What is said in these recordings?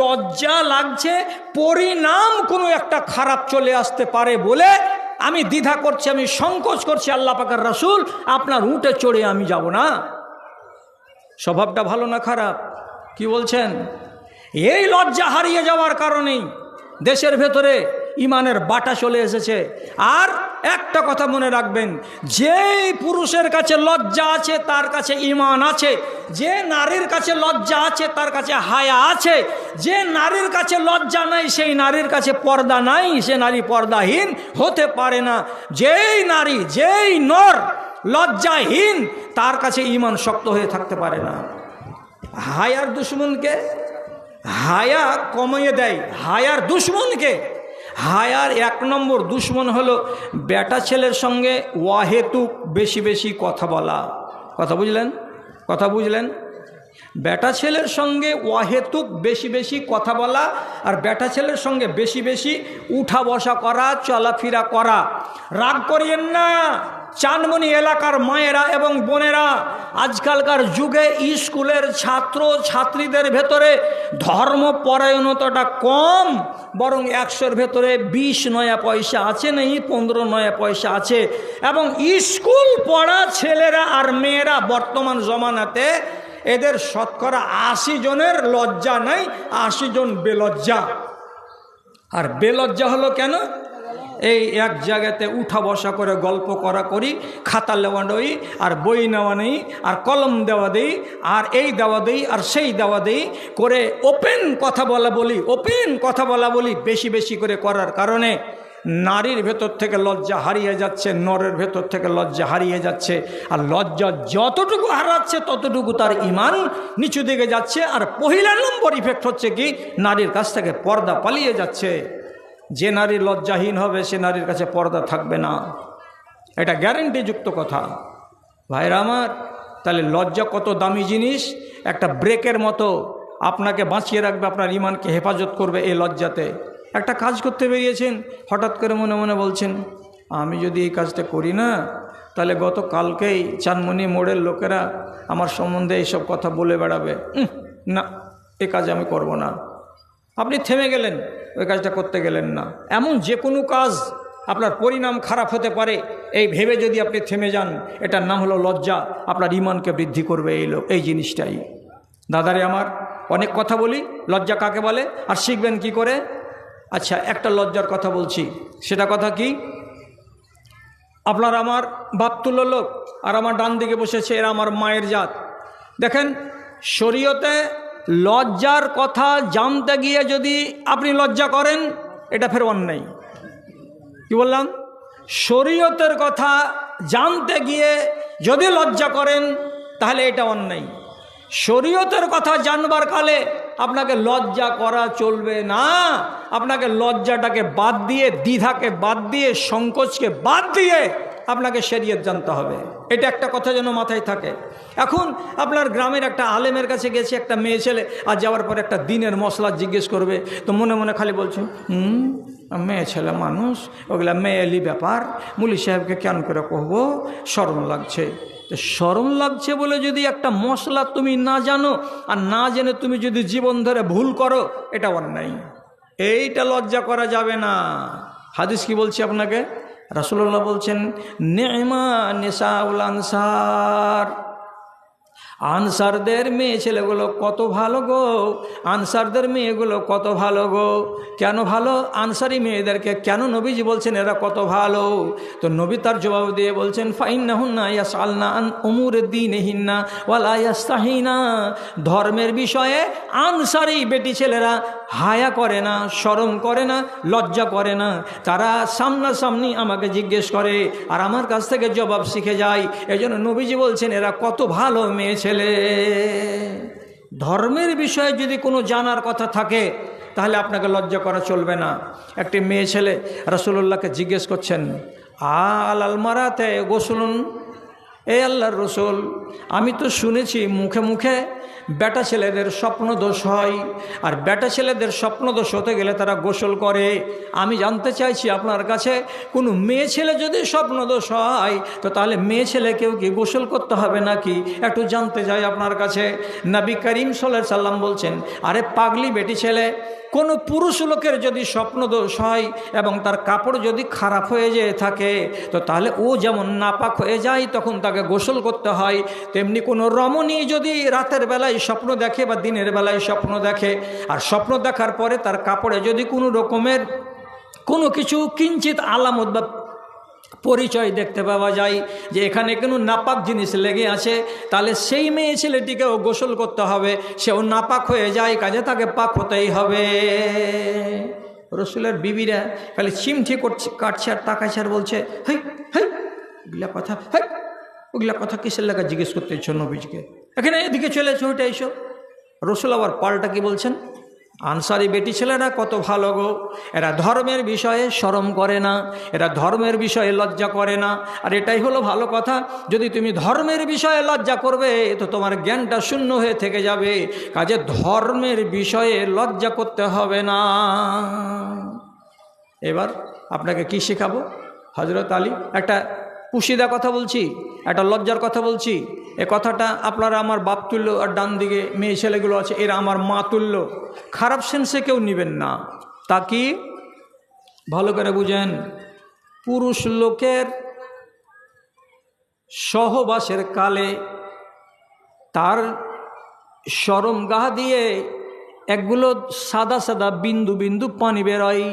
লজ্জা লাগছে, পরিণাম কোনো একটা খারাপ চলে আসতে পারে বলে আমি দ্বিধা করছি, আমি সংকোচ করছি, আল্লাহ পাকার রাসুল, আপনার উঁটে চড়ে আমি যাব না। স্বভাবটা ভালো না খারাপ? কি বলছেন? এই লজ্জা হারিয়ে যাওয়ার কারণেই দেশের ভেতরে ইমানের বাটা চলে এসেছে। আর একটা কথা মনে রাখবেন, যেই পুরুষের কাছে লজ্জা আছে, তার কাছে ইমান আছে। যে নারীর কাছে লজ্জা আছে, তার কাছে হায়া আছে। যে নারীর কাছে লজ্জা নাই, সেই নারীর কাছে পর্দা নাই। সে নারী পর্দাহীন হতে পারে না। যেই নারী, যেই নর লজ্জাহীন, তার কাছে ইমান শক্ত হয়ে থাকতে পারে না। হায়ার দুশ্মনকে হায়া কমিয়ে দেয়। হায়ার দুশ্মনকে হায়ার এক নম্বর দুশ্মন হলো বেটা ছেলের সঙ্গে ওয়াহেতুক বেশি বেশি কথা বলা। কথা বুঝলেন? কথা বুঝলেন? বেটা ছেলের সঙ্গে ওয়াহেতুক বেশি বেশি কথা বলা আর বেটা ছেলের সঙ্গে বেশি বেশি উঠা বসা করা, চলাফেরা করা। রাগ করিয়েন না। চানমনি এলাকার মায়েরা এবং বোনেরা আজকালকার যুগে স্কুলের ছাত্র ছাত্রীদের ভেতরে ধর্মপরায়ণতাটা কম, বরং একশোর ভেতরে বিশ নয়া পয়সা আছে নেই, পনেরো নয়া পয়সা আছে। এবং স্কুল পড়া ছেলেরা আর মেয়েরা বর্তমান জমানাতে এদের শতকরা আশি জনের লজ্জা নাই, আশি জন বেলজ্জা। আর বেলজ্জা হলো কেন? এই এক জায়গাতে উঠা বসা করে গল্প করা করি, খাতা নেওয়া নেই আর বই নেওয়া নেই আর কলম দেওয়া দেই আর এই দেওয়া দেই আর সেই দেওয়া দেই করে ওপেন কথা বলা বলি, ওপেন কথা বলা বলি বেশি বেশি করে করার কারণে নারীর ভেতর থেকে লজ্জা হারিয়ে যাচ্ছে, নরের ভেতর থেকে লজ্জা হারিয়ে যাচ্ছে আর লজ্জা যতটুকু হারাচ্ছে ততটুকু তার ইমান নিচু দিকে যাচ্ছে আর পহিলা নম্বর ইফেক্ট হচ্ছে কি? নারীর কাছ থেকে পর্দা পালিয়ে যাচ্ছে। যে নারী লজ্জাহীন হবে, সে নারীর কাছে পর্দা থাকবে না। এটা গ্যারেন্টিযুক্ত কথা। ভাইরা আমার, তাহলে লজ্জা কত দামি জিনিস? একটা ব্রেকের মতো আপনাকে বাঁচিয়ে রাখবে, আপনার ইমানকে হেফাজত করবে এই লজ্জাতে। একটা কাজ করতে বেরিয়েছেন, হঠাৎ করে মনে মনে বলছেন, আমি যদি এই কাজটা করি না, তাহলে গত কালকেই চানমনি মোড়ের লোকেরা আমার সম্বন্ধে এইসব কথা বলে বেড়াবে। না, এ কাজ আমি করব না। আপনি থেমে গেলেন, ওই কাজটা করতে গেলেন না। এমন যে কোনো কাজ আপনার পরিণাম খারাপ হতে পারে, এই ভেবে যদি আপনি থেমে যান, এটার নাম হলো লজ্জা, আপনার ইমানকে বৃদ্ধি করবে এই লোক, এই জিনিসটাই। দাদারে আমার, অনেক কথা বলি, লজ্জা কাকে বলে, আর শিখবেন কি করে? আচ্ছা একটা লজ্জার কথা বলছি, সেটা কথা কি? আপনার আমার বাপ তুলো লোক, আর আমার ডান দিকে বসেছে, এরা আমার মায়ের জাত। দেখেন, শরীয়তে লজ্জার কথা জানতে গিয়ে যদি আপনি লজ্জা করেন, এটা ফের অন্যায়। কি বললাম? শরীয়তের কথা জানতে গিয়ে যদি লজ্জা করেন, তাহলে এটা অন্যায়। শরীয়তের কথা জানবার কালে আপনাকে লজ্জা করা চলবে না। আপনাকে লজ্জাটাকে বাদ দিয়ে, দ্বিধাকে বাদ দিয়ে, সংকোচকে বাদ দিয়ে আপনাকে শরীয়ত জানতে হবে। এটা একটা কথা যেন মাথায় থাকে। এখন আপনার গ্রামের একটা আলেমের কাছে গেছে একটা মেয়ে ছেলে, আর যাওয়ার পর একটা দিনের মশলা জিজ্ঞেস করবে। তো মনে মনে খালি বলছে, হুম, মেয়ে ছেলে মানুষ, ওগুলা মেয়েলি ব্যাপার। মুলি সাহেবকে কেন করে কহবো? শরম লাগছে। তো শরম লাগছে বলে যদি একটা মশলা তুমি না জানো, আর না জেনে তুমি যদি জীবন ধরে ভুল করো, এটা অন্যায়। এইটা লজ্জা করা যাবে না। হাদিস কি বলছি আপনাকে? রাসুল্লাহ বলছেন নেমা নেশাউল আনসার। আনসারদের মেয়ে ছেলেগুলো কত ভালো গো, আনসারদের মেয়েগুলো কত ভালো গো। কেন ভালো? আনসারি মেয়েদেরকে কেন নবীজি বলছেন এরা কত ভালো? তো নবী তার জবাব দিয়ে বলছেন ফাইন না হুন্না ইয়াস আলনা উমুর দিন হিন্না ওয়ালা ইয়াস্তাহিনা। ধর্মের বিষয়ে আনসারি বেটি ছেলেরা হায়া করে না, শরম করে না, লজ্জা করে না। তারা সামনাসামনি আমাকে জিজ্ঞেস করে আর আমার কাছ থেকে জবাব শিখে যায়। এই জন্য নবীজি বলছেন, এরা কত ভালো মেয়ে ছেলে। ধর্মের বিষয়ে যদি কোনো জানার কথা থাকে, তাহলে আপনাকে লজ্জা করা চলবে না। একটি মেয়ে ছেলে রসুল্লাহকে জিজ্ঞেস করছেন আল আলমারাতে গোসলুন? এই আল্লাহর রসুল, আমি তো শুনেছি মুখে মুখে বেটা ছেলেদের স্বপ্ন দোষ হয়, আর বেটা ছেলেদের স্বপ্ন দোষ হতে গেলে তারা গোসল করে। আমি জানতে চাইছি আপনার কাছে, কোনো মেয়ে ছেলে যদি স্বপ্ন দোষ হয়, তো তাহলে মেয়ে ছেলেকেও কি গোসল করতে হবে নাকি? একটু জানতে চাই আপনার কাছে। নবী করিম সাল্লাম বলছেন, আরে পাগলি বেটি ছেলে কোনো পুরুষ লোকের যদি স্বপ্ন দোষ হয় এবং তার কাপড় যদি খারাপ হয়ে যেয়ে থাকে, তো তাহলে ও যেমন নাপাক হয়ে যায়, তখন তাকে গোসল করতে হয়। তেমনি কোনো রমণী যদি রাতের বেলায় স্বপ্ন দেখে বা দিনের বেলায় স্বপ্ন দেখে, আর স্বপ্ন দেখার পরে তার কাপড়ে যদি কোনো রকমের কোনো কিছু কিঞ্চিত আলামত বা পরিচয় দেখতে পাওয়া যায় যে এখানে কোনো নাপাক জিনিস লেগে আছে, তাহলে সেই মেয়ে ছেলেটিকেও গোসল করতে হবে, সেও নাপাক হয়ে যায়, কাজে তাকে পাক হতেই হবে। রসুলের বিবিরা খালি চিমঠি করছে, কাটছে আর তাকাচ্ছে আর বলছে, হেই হেই, ওগুলা কথা, হেই, ওগুলা কথা কিসের লেখা জিজ্ঞেস করতে ইচ্ছ নবীজকে? এখানে এদিকে চলে ওইটা এসো। রসুল আবার পাল্টা কি বলছেন? আনসারি বেটি ছেলেরা কত ভালো গো। এরা ধর্মের বিষয়ে শরম করে না, এরা ধর্মের বিষয়ে লজ্জা করে না। আর এটাই হলো ভালো কথা, যদি তুমি ধর্মের বিষয়ে লজ্জা করবে, তো তোমার জ্ঞানটা শূন্য হয়ে থেকে যাবে। কাজে ধর্মের বিষয়ে লজ্জা করতে হবে না। এবার আপনাকে কি শেখাবো? হজরত আলী, একটা পুশিদা কথা বলছি, একটা লজ্জার কথা বলছি। এ কথাটা আপনারা আমার বাপ তুল্য আর ডান দিকে মেয়ে ছেলেগুলো আছে, এরা আমার মা তুল্য। খারাপ সেন্সে কেউ নেবেন না। তা কি? ভালো করে বুঝেন। পুরুষ লোকের সহবাসের কালে তার সরম গাহ দিয়ে একগুলো সাদা সাদা বিন্দু বিন্দু পানি বেরোয়।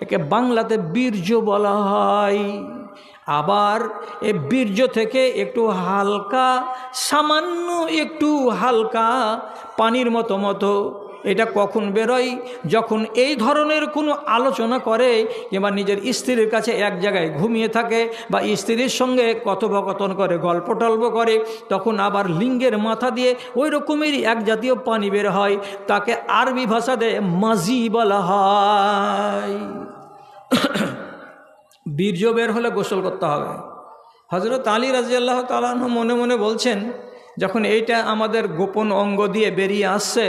একে বাংলাতে বীর্য বলা হয়। আবার এ বীর্য থেকে একটু হালকা, সামান্য একটু হালকা পানির মতো মতো। এটা কখন বেরোয়? যখন এই ধরনের কোনো আলোচনা করে কিংবা নিজের স্ত্রীর কাছে এক জায়গায় ঘুমিয়ে থাকে বা স্ত্রীর সঙ্গে কথোপকথন করে, গল্প টল্প করে, তখন আবার লিঙ্গের মাথা দিয়ে ওই রকমেরই এক জাতীয় পানি বের হয়। তাকে আরবি ভাষাতে মাজি বলা হয়। বীর্য বের হলে গোসল করতে হবে। হজরত আলী রাজিয়াল্লাহ তালাহ মনে মনে বলছেন, যখন এইটা আমাদের গোপন অঙ্গ দিয়ে বেরিয়ে আসছে,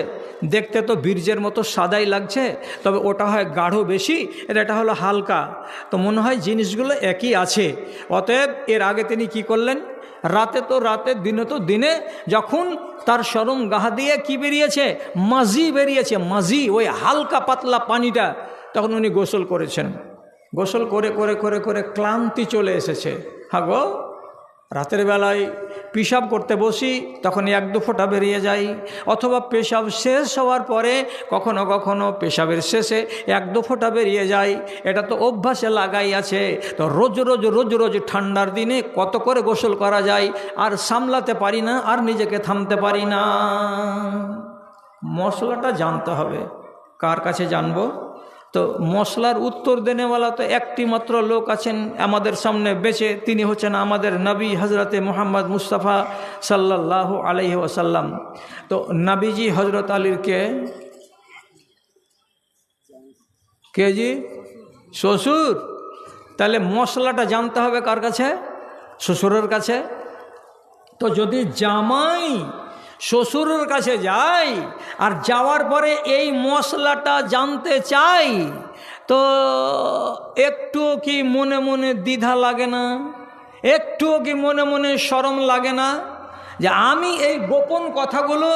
দেখতে তো বীর্যের মতো সাদাই লাগছে, তবে ওটা হয় গাঢ় বেশি আর এটা হলো হালকা। তো মনে হয় জিনিসগুলো একই আছে। অতএব এর আগে তিনি কি করলেন? রাতে তো রাতে, দিনে তো দিনে, যখন তার সরম গাহা দিয়ে কি বেরিয়েছে? মাঝি বেরিয়েছে, মাঝি, ওই হালকা পাতলা পানিটা, তখন উনি গোসল করেছেন। গোসল করে করে করে করে ক্লান্তি চলে এসেছে। হ্যাঁ গো, রাতের বেলায় পেশাব করতে বসি তখন এক দু ফোঁটা বেরিয়ে যাই। অথবা পেশাব শেষ হওয়ার পরে কখনো কখনো পেশাবের শেষে এক দু ফোঁটা বেরিয়ে যায় এটা তো অভ্যাসে লাগাই আছে। তো রোজ রোজ রোজ রোজ ঠান্ডার দিনে কত করে গোসল করা যায়, আর সামলাতে পারি না, আর নিজেকে থামতে পারি না। মশলাটা জানতে হবে। কার কাছে জানব? তো মশলার উত্তর দেনেওয়ালা তো একটি মাত্র লোক আছেন আমাদের সামনে বেঁচে তিনি হচ্ছেন আমাদের নবী হজরতে মোহাম্মদ মুস্তাফা সাল্লাহ আলহি ওসাল্লাম তো নবীজি হজরত আলীর কে? কে জি? শ্বশুর। তাহলে মশলাটা জানতে হবে কার কাছে? শ্বশুরের কাছে। তো যদি জামাই শ্বশুরের কাছে যাই আর যাওয়ার পরে এই মশলাটা জানতে চাই, তো একটু কি মনে মনে দ্বিধা লাগে না? একটুও কি মনে মনে সরম লাগে না যে আমি এই গোপন কথাগুলো